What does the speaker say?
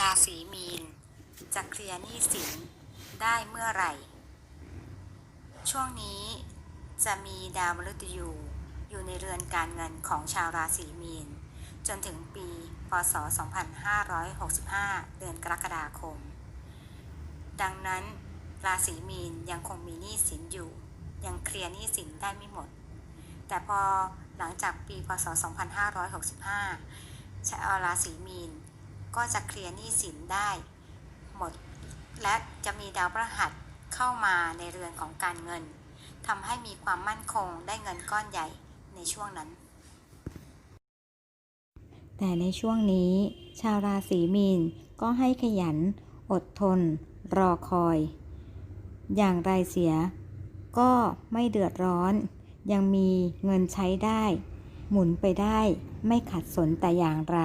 ราศีมีน จะเคลียร์หนี้สินได้เมื่อไหร่ ช่วงนี้จะมีดาวมฤตยูอยู่ในเรือนการเงินของชาวราศีมีน จนถึงปี พศ 2565 เดือนกรกฎาคม ดังนั้น ราศีมีนยังคงมีหนี้สินอยู่ ยังเคลียร์หนี้สินได้ไม่หมด แต่พอหลังจากปี พศ 2565ชาวราศีมีน ก็จะเคลียร์หนี้สินได้หมด และจะมีดาวพฤหัสเข้ามาในเรือนของการเงินทำให้มีความมั่นคงได้เงินก้อนใหญ่ในช่วงนั้น แต่ในช่วงนี้ ชาวราศีมีนก็ให้ขยัน อดทน รอคอย อย่างไรเสีย ก็ไม่เดือดร้อน ยังมีเงินใช้ได้ หมุนไปได้ไม่ขัดสนแต่อย่างไร